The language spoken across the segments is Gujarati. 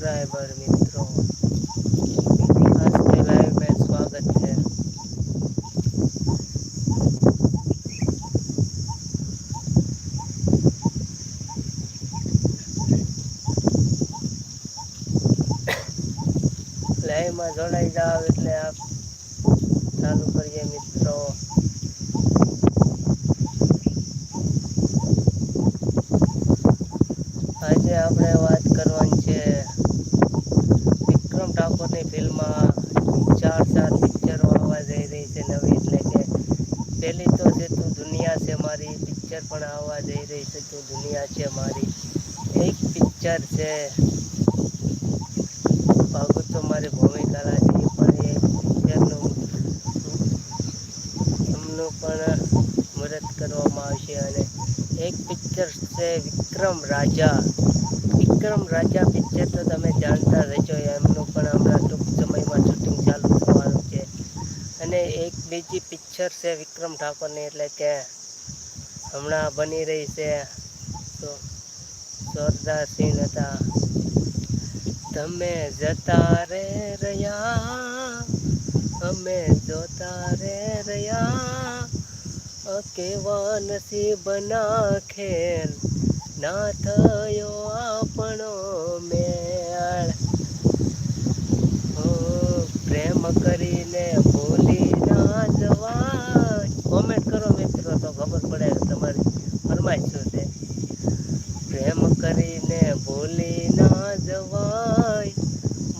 સબસ્ક્રાઈબર મિત્રો. આજની લાઈવ મેં સ્વાગત છે. લાઈવમાં જોડાઈ જાવ એટલે આપ ચાલુ કરીએ, મિત્રો. આજે આપણે વાત કરવાની છે ઠાકોરની ફિલ્મમાં ચાર ચાર પિક્ચરો આવવા જઈ રહી છે નવી, એટલે કે પહેલી તો છે તું દુનિયા છે મારી, પિક્ચર પણ આવવા જઈ રહી છે તું દુનિયા છે મારી. એક પિક્ચર છે ભાગુ તો મારી ભૂમિકા રાખી પણ એ પિક્ચરનું એમનું પણ મદદ કરવામાં આવશે અને એક પિક્ચર છે વિક્રમ રાજા. વિક્રમ રાજા પિક્ચર તો તમે જાણતા રહેજો, એમનું પણ હમણાં ટૂંક સમયમાં શૂટિંગ ચાલુ થવાનું છે. અને એક બીજી પિક્ચર છે વિક્રમ ઠાકોરની, એટલે કે હમણાં બની રહી છે. તો જોરદાર સીન હતા. તમે જતા રે રહ્યા, અમે જોતા રે રહ્યા અ કેવા નસીબના ખેલ ના થયો આપણો મેળ પ્રેમ કરીને ભૂલી ના જવાય કોમેન્ટ કરો મિત્રો તો ખબર પડે તમારી ફરમાઈશ શું છે પ્રેમ કરીને ભૂલી ના જવાય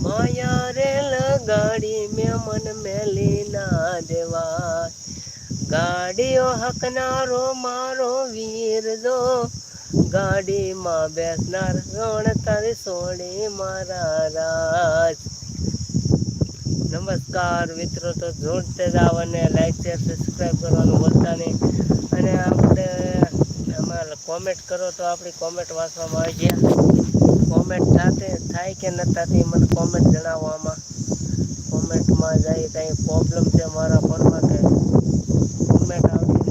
માયા રે લગાડી મેં મન મેલી ના દેવાય ગાડીઓ હકનારો, મારો વીર જો ગાડીમાં બેસનાર તારી સોડી મારા રાજ. નમસ્કાર મિત્રો, તો જોડતે જ અને લાઈક શેર સબસ્ક્રાઈબ કરવાનું બોલતા નહીં. અને આપણે એમાં કોમેન્ટ કરો તો આપણી કોમેન્ટ વાંચવામાં આવી ગયા. કોમેન્ટ થાતે થાય કે ન થતી મને કોમેન્ટ જણાવવામાં કોમેન્ટમાં જાય કંઈ પ્રોબ્લેમ છે મારા ફોનમાં કે કોમેન્ટ આવતી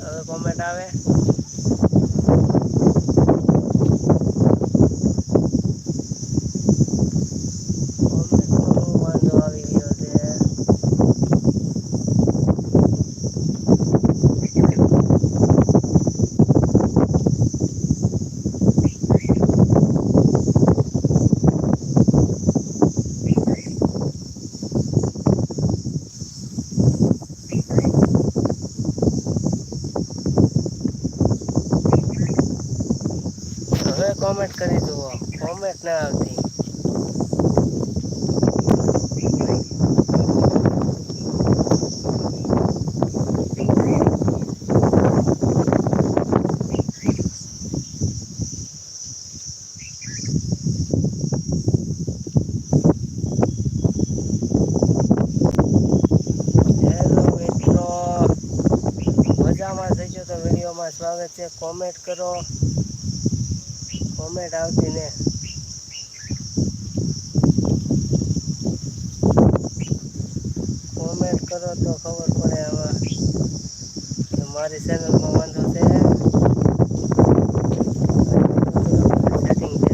હવે કોમેન્ટ આવે કોમેન્ટમાં બહુ વાંધો આવી ગયો છે હવે કોમેન્ટ કરી જુઓ કોમેન્ટ ના આવતી હેલો મિત્રો મજામાં થઈ તો વિડીયોમાં સ્વાગત છે કોમેન્ટ કરો. કોમેન્ટ આવતી ને કોમેન્ટ કરો તો ખબર પડે આમાં. મારી ચેનલમાં વાંધો છે સેટિંગ છે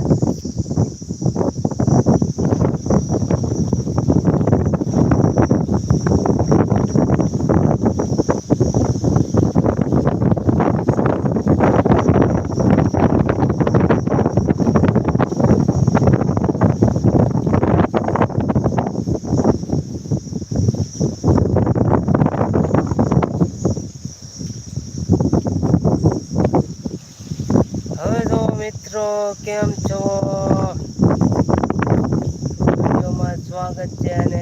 હવે તો મિત્રો કેમ છો? સ્વાગત છે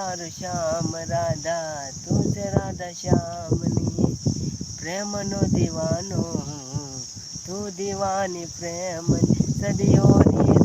તારું શ્યામ રાધા તું છે રાધા શ્યામની પ્રેમનો દીવાનો તું દીવાની પ્રેમ સદીઓની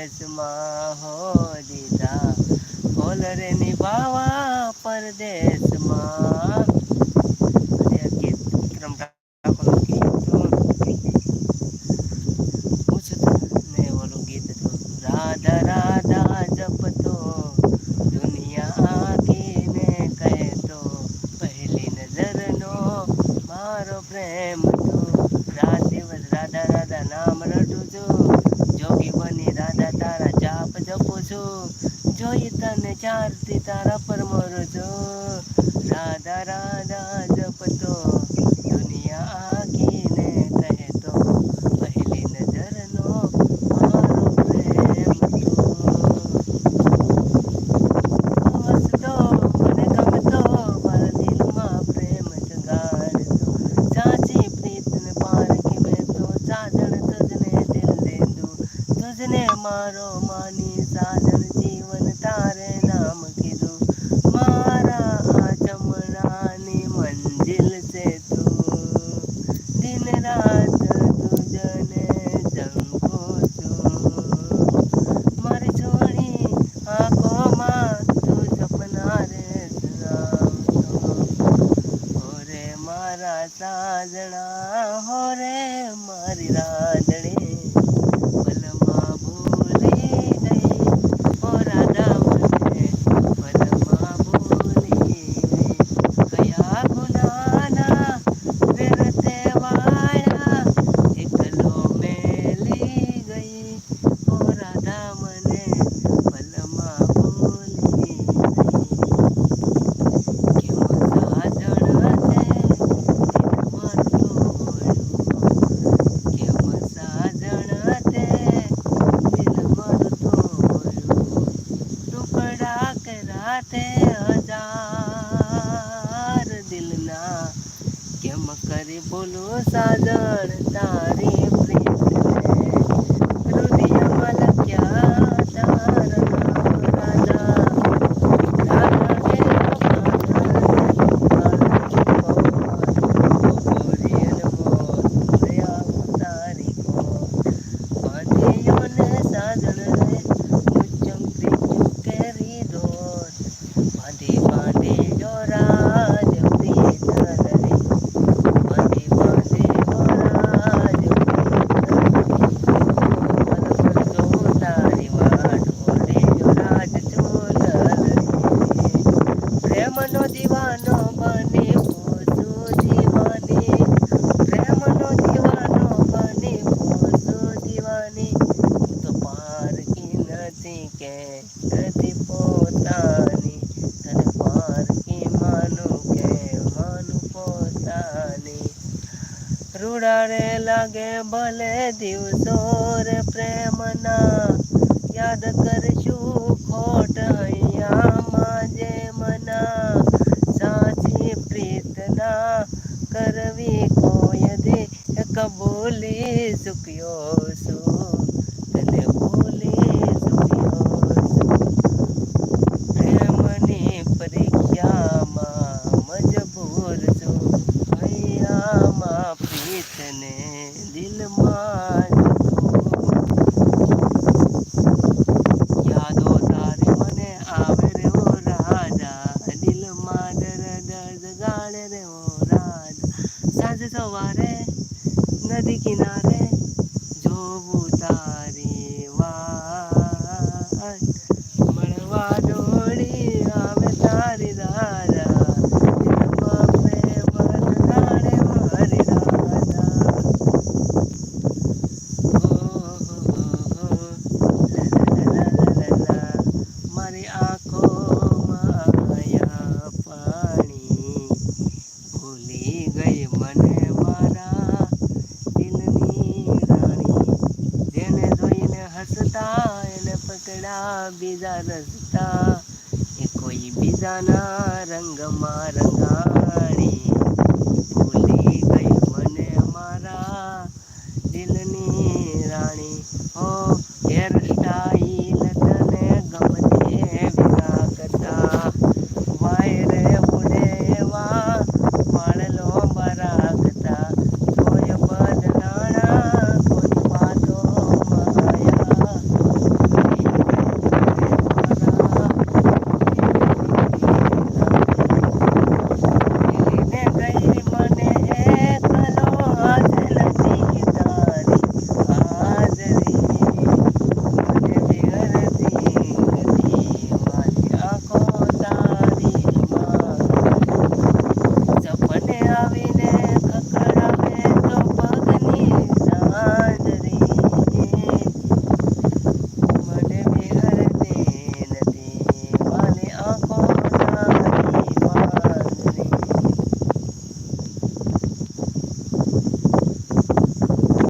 પરદેશમાં હો દીધા. બોલ રે નિભાવા પરદેશમાં રાધા મારો માની સાદર જીવન તારે નામ કીધું. મારા આ ચમડાની મંજિલ છે તું. દિન રાત હજાર દિલના કેમ કરી બોલું સાજણ તારી પ્રેમ? કે ધરતી પોતાની ધન પારકી માનું કે માનું પોતાની? રૂડારે લાગે ભલે દિવસો રે પ્રેમના, યાદ કરશું ખોટ અહીંયામાં જે મના. સાચી પ્રીતના કરવી કોઈ દે, કબૂલી સુક્યો શું સાંજ સવારે નદી કિનારે જોવું તારી વાત મળવા દોડી આવે તારી રાજા દિલમાં પ્રેમ જગાડે મારી રાજા મારી આંખોમાં આયા પાણી ભૂલી ગઈ મને મારા દિલની રાણી જેને જોઈને હસતા એને પકડા બીજા રસતા એ કોઈ બીજાના રંગમાં રંગાણી